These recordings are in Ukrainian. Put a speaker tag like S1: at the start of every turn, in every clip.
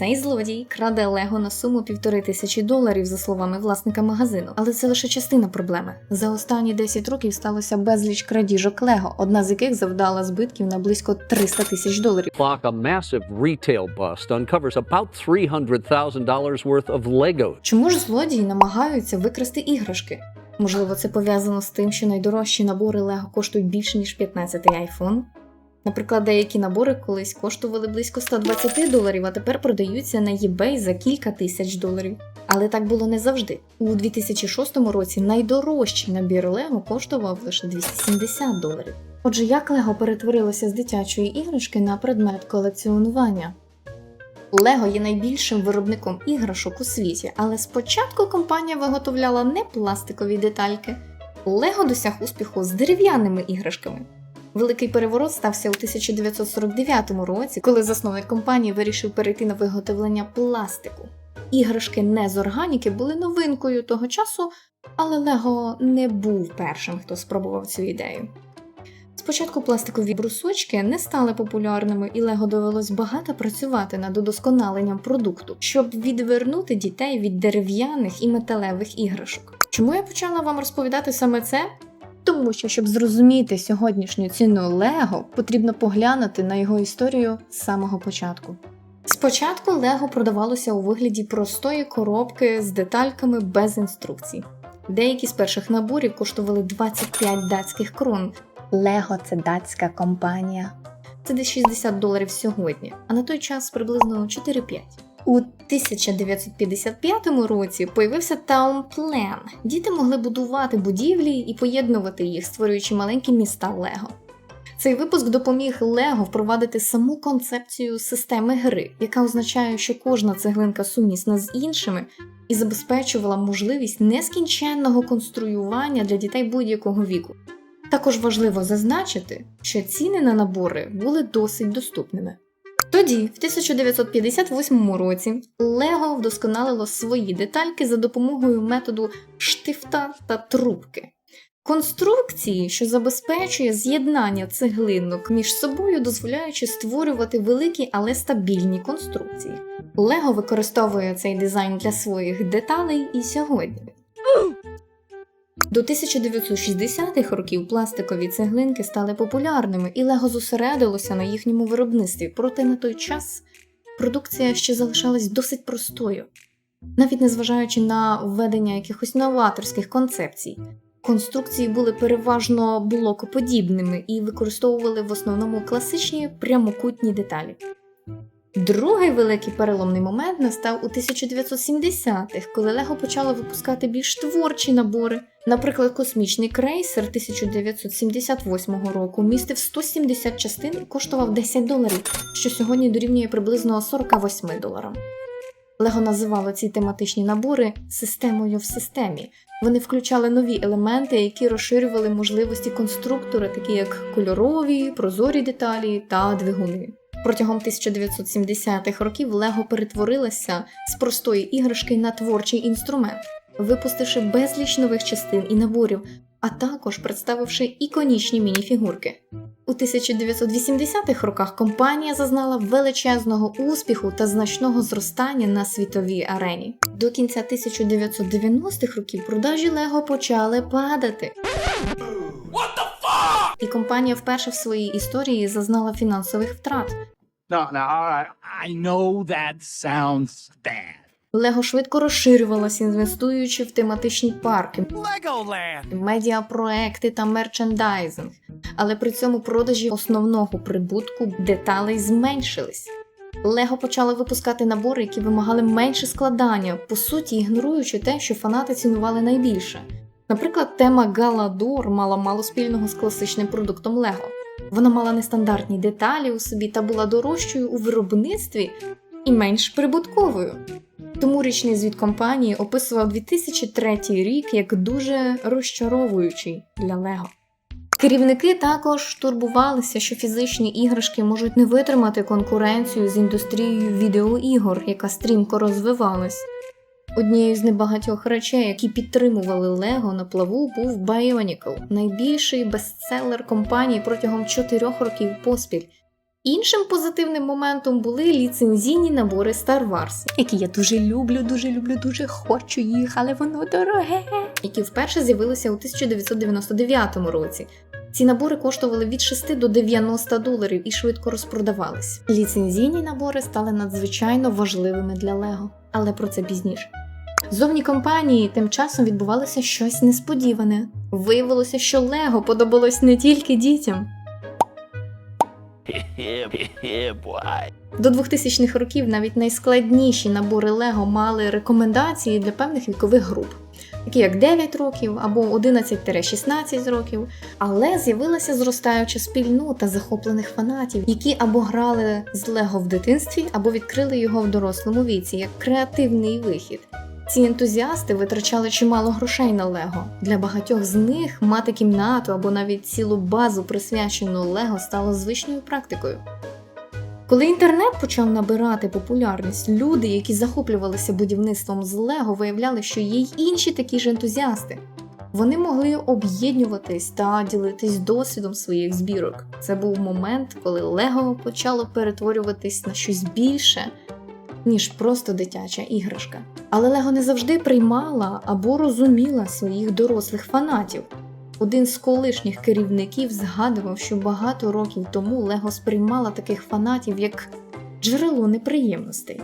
S1: Цей злодій краде Лего на суму півтори тисячі доларів, за словами власника магазину. Але це лише частина проблеми. За останні 10 років сталося безліч крадіжок Лего, одна з яких завдала збитків на близько 300 тисяч доларів.
S2: A massive retail bust uncovers about $300,000 worth of Legos.
S1: Чому ж злодії намагаються викрасти іграшки? Можливо, це пов'язано з тим, що найдорожчі набори Лего коштують більше ніж 15-й iPhone? Наприклад, деякі набори колись коштували близько 120 доларів, а тепер продаються на eBay за кілька тисяч доларів. Але так було не завжди. У 2006 році найдорожчий набір Лего коштував лише 270 доларів. Отже, як Лего перетворилося з дитячої іграшки на предмет колекціонування? Лего є найбільшим виробником іграшок у світі, але спочатку компанія виготовляла не пластикові детальки. Лего досяг успіху з дерев'яними іграшками. Великий переворот стався у 1949 році, коли засновник компанії вирішив перейти на виготовлення пластику. Іграшки не з органіки були новинкою того часу, але Лего не був першим, хто спробував цю ідею. Спочатку пластикові брусочки не стали популярними, і Лего довелось багато працювати над удосконаленням продукту, щоб відвернути дітей від дерев'яних і металевих іграшок. Чому я почала вам розповідати саме це? Тому що, щоб зрозуміти сьогоднішню ціну Лего, потрібно поглянути на його історію з самого початку. Спочатку Лего продавалося у вигляді простої коробки з детальками без інструкцій. Деякі з перших наборів коштували 25 датських крон. Лего це датська компанія. Це десь 60 доларів сьогодні, а на той час приблизно 4-5. У 1955 році появився таунплен. Діти могли будувати будівлі і поєднувати їх, створюючи маленькі міста Лего. Цей випуск допоміг Лего впровадити саму концепцію системи гри, яка означає, що кожна цеглинка сумісна з іншими і забезпечувала можливість нескінченного конструювання для дітей будь-якого віку. Також важливо зазначити, що ціни на набори були досить доступними. Тоді, в 1958 році, Лего вдосконалило свої детальки за допомогою методу штифта та трубки. Конструкції, що забезпечує з'єднання цеглинок між собою, дозволяючи створювати великі, але стабільні конструкції. Лего використовує цей дизайн для своїх деталей і сьогодні. До 1960-х років пластикові цеглинки стали популярними, і Лего зосередилося на їхньому виробництві, проте на той час продукція ще залишалась досить простою, навіть незважаючи на введення якихось новаторських концепцій. Конструкції були переважно блокоподібними і використовували в основному класичні прямокутні деталі. Другий великий переломний момент настав у 1970-х, коли Лего почало випускати більш творчі набори. Наприклад, космічний крейсер 1978 року містив 170 частин і коштував 10 доларів, що сьогодні дорівнює приблизно 48 доларам. Лего називало ці тематичні набори системою в системі. Вони включали нові елементи, які розширювали можливості конструктора, такі як кольорові, прозорі деталі та двигуни. Протягом 1970-х років Лего перетворилася з простої іграшки на творчий інструмент, випустивши безліч нових частин і наборів, а також представивши іконічні мініфігурки. У 1980-х роках компанія зазнала величезного успіху та значного зростання на світовій арені. До кінця 1990-х років продажі Лего почали падати. І компанія вперше в своїй історії зазнала фінансових втрат.
S3: No, no, all right. I know that sounds bad.
S1: Лего швидко розширювалася, інвестуючи в тематичні парки,
S3: Legoland!
S1: медіапроекти та мерчендайзинг, але при цьому продажі основного прибутку деталей зменшились. Лего почали випускати набори, які вимагали менше складання, по суті, ігноруючи те, що фанати цінували найбільше. Наприклад, тема Галадор мала мало спільного з класичним продуктом Лего. Вона мала нестандартні деталі у собі та була дорожчою у виробництві і менш прибутковою. Тому річний звіт компанії описував 2003 рік як дуже розчаровуючий для Лего. Керівники також турбувалися, що фізичні іграшки можуть не витримати конкуренцію з індустрією відеоігор, яка стрімко розвивалась. Однією з небагатьох речей, які підтримували Лего на плаву, був Bionicle, найбільший бестселер компанії протягом чотирьох років поспіль. Іншим позитивним моментом були ліцензійні набори Star Wars, які я дуже люблю, дуже люблю, дуже хочу їх, але воно дороге. Які вперше з'явилися у 1999 році. Ці набори коштували від 6 до 90 доларів і швидко розпродавались. Ліцензійні набори стали надзвичайно важливими для Лего, але про це пізніше. Зовні компанії тим часом відбувалося щось несподіване. Виявилося, що Лего подобалось не тільки дітям. До 2000-х років навіть найскладніші набори Лего мали рекомендації для певних вікових груп, такі як 9 років або 11-16 років. Але з'явилася зростаюча спільнота захоплених фанатів, які або грали з Лего в дитинстві, або відкрили його в дорослому віці як креативний вихід. Ці ентузіасти витрачали чимало грошей на Лего. Для багатьох з них мати кімнату або навіть цілу базу присвячену Лего стало звичною практикою. Коли інтернет почав набирати популярність, люди, які захоплювалися будівництвом з Лего, виявляли, що є й інші такі ж ентузіасти. Вони могли об'єднуватись та ділитись досвідом своїх збірок. Це був момент, коли Лего почало перетворюватись на щось більше, ніж просто дитяча іграшка. Але Лего не завжди приймала або розуміла своїх дорослих фанатів. Один з колишніх керівників згадував, що багато років тому Лего сприймала таких фанатів як джерело неприємностей.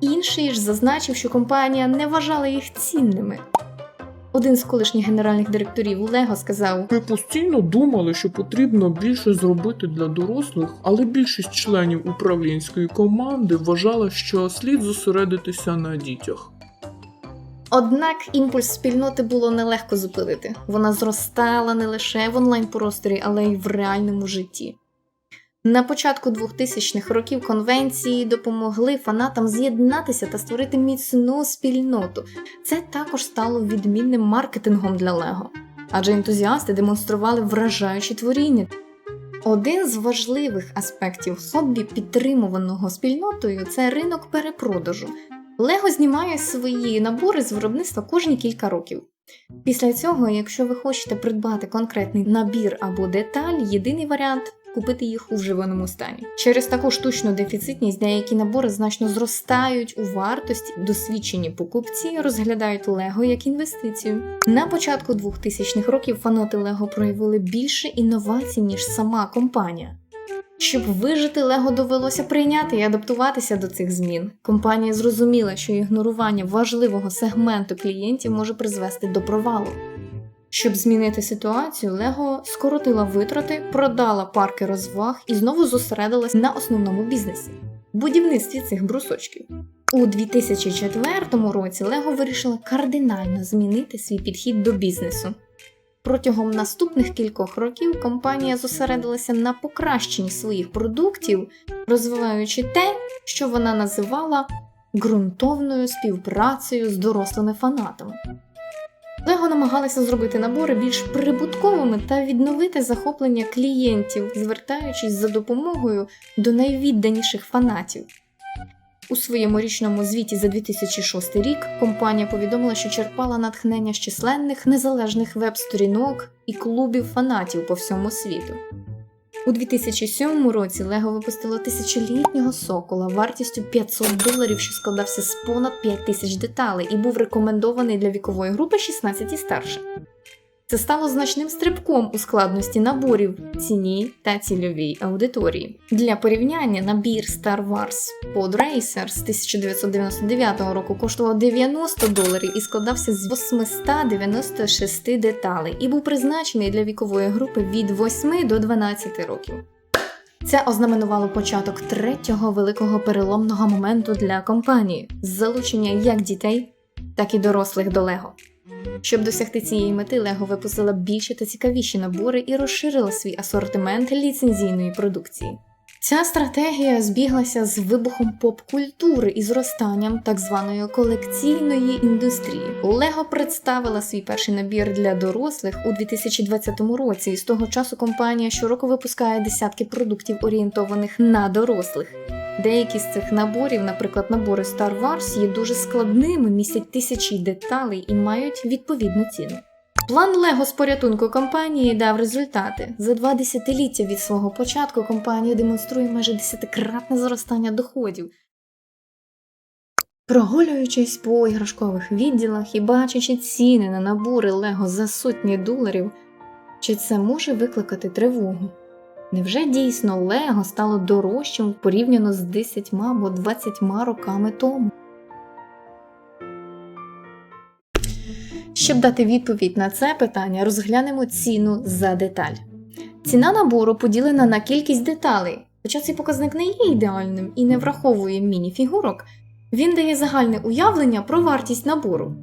S1: Інший ж зазначив, що компанія не вважала їх цінними. Один з колишніх генеральних директорів Лего сказав:
S4: Ми постійно думали, що потрібно більше зробити для дорослих, але більшість членів управлінської команди вважала, що слід зосередитися на дітях.
S1: Однак імпульс спільноти було нелегко зупинити. Вона зростала не лише в онлайн-просторі, але й в реальному житті. На початку 2000-х років конвенції допомогли фанатам з'єднатися та створити міцну спільноту. Це також стало відмінним маркетингом для Лего, адже ентузіасти демонстрували вражаючі творіння. Один з важливих аспектів хобі, підтримуваного спільнотою, це ринок перепродажу. Лего знімає свої набори з виробництва кожні кілька років. Після цього, якщо ви хочете придбати конкретний набір або деталь, єдиний варіант купити їх у вживаному стані. Через таку штучну дефіцитність деякі набори значно зростають у вартості. Досвідчені покупці розглядають Лего як інвестицію. На початку 2000-х років фанати Лего проявили більше інновацій, ніж сама компанія. Щоб вижити, Лего довелося прийняти і адаптуватися до цих змін. Компанія зрозуміла, що ігнорування важливого сегменту клієнтів може призвести до провалу. Щоб змінити ситуацію, Лего скоротила витрати, продала парки розваг і знову зосередилась на основному бізнесі будівництві цих брусочків. У 2004 році Лего вирішила кардинально змінити свій підхід до бізнесу. Протягом наступних кількох років компанія зосередилася на покращенні своїх продуктів, розвиваючи те, що вона називала ґрунтовною співпрацею з дорослими фанатами. Лего намагалися зробити набори більш прибутковими та відновити захоплення клієнтів, звертаючись за допомогою до найвідданіших фанатів. У своєму річному звіті за 2006 рік компанія повідомила, що черпала натхнення з численних незалежних веб-сторінок і клубів фанатів по всьому світу. У 2007 році Лего випустило тисячолітнього сокола вартістю 500 доларів, що складався з понад 5 тисяч деталей, і був рекомендований для вікової групи 16 і старше. Це стало значним стрибком у складності наборів, ціні та цільовій аудиторії. Для порівняння набір Star Wars Pod Racer з 1999 року коштував 90 доларів і складався з 896 деталей і був призначений для вікової групи від 8 до 12 років. Це ознаменувало початок третього великого переломного моменту для компанії залучення як дітей, так і дорослих до Лего. Щоб досягти цієї мети, Лего випустила більше та цікавіші набори і розширила свій асортимент ліцензійної продукції. Ця стратегія збіглася з вибухом поп-культури і зростанням так званої колекційної індустрії. Лего представила свій перший набір для дорослих у 2020 році, і з того часу компанія щороку випускає десятки продуктів, орієнтованих на дорослих. Деякі з цих наборів, наприклад, набори Star Wars, є дуже складними, містять тисячі деталей і мають відповідну ціну. План Лего з порятунку компанії дав результати. За два десятиліття від свого початку компанія демонструє майже десятикратне зростання доходів. Прогулюючись по іграшкових відділах і бачачи ціни на набори Лего за сотні доларів, чи це може викликати тривогу? Невже дійсно Лего стало дорожчим порівняно з 10 або 20 роками тому? Щоб дати відповідь на це питання, розглянемо ціну за деталь. Ціна набору поділена на кількість деталей, хоча цей показник не є ідеальним і не враховує міні-фігурок, він дає загальне уявлення про вартість набору.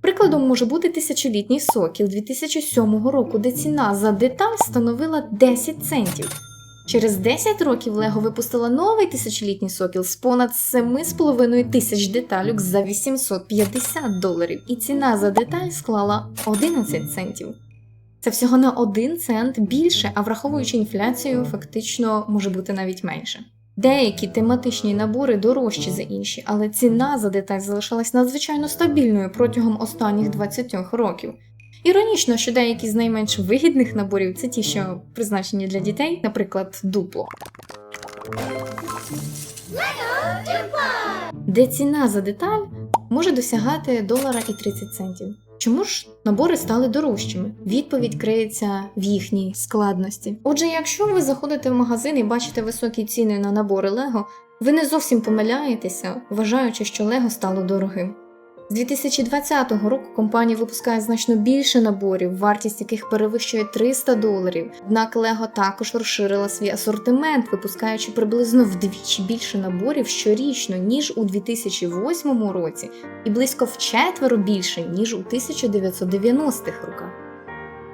S1: Прикладом може бути тисячолітній сокіл 2007 року, де ціна за деталь становила 10 центів. Через 10 років Лего випустила новий тисячолітній сокіл з понад 7,5 тисяч деталюк за 850 доларів, і ціна за деталь склала 11 центів. Це всього на 1 цент більше, а враховуючи інфляцію, фактично може бути навіть менше. Деякі тематичні набори дорожчі за інші, але ціна за деталь залишалась надзвичайно стабільною протягом останніх 20 років. Іронічно, що деякі з найменш вигідних наборів це ті, що призначені для дітей, наприклад, дупло. Де ціна за деталь може досягати долара і 30 центів. Чому ж набори стали дорожчими? Відповідь криється в їхній складності. Отже, якщо ви заходите в магазин і бачите високі ціни на набори Лего, ви не зовсім помиляєтеся, вважаючи, що Лего стало дорогим. З 2020 року компанія випускає значно більше наборів, вартість яких перевищує 300 доларів. Однак Лего також розширила свій асортимент, випускаючи приблизно вдвічі більше наборів щорічно, ніж у 2008 році, і близько вчетверо більше, ніж у 1990-х роках.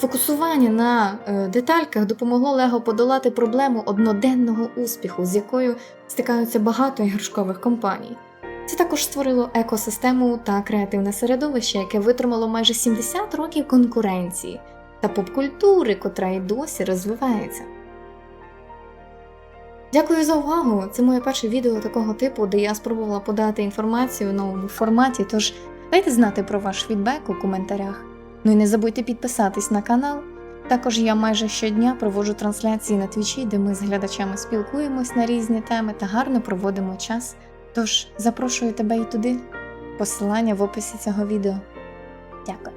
S1: Фокусування на е, детальках допомогло Лего подолати проблему одноденного успіху, з якою стикаються багато іграшкових компаній. Це також створило екосистему та креативне середовище, яке витримало майже 70 років конкуренції та попкультури, котра й досі розвивається. Дякую за увагу! Це моє перше відео такого типу, де я спробувала подати інформацію в новому форматі. Тож дайте знати про ваш фідбек у коментарях. Ну і не забудьте підписатись на канал. Також я майже щодня проводжу трансляції на твічі, де ми з глядачами спілкуємось на різні теми та гарно проводимо час. Тож запрошую тебе і туди. Посилання в описі цього відео. Дякую.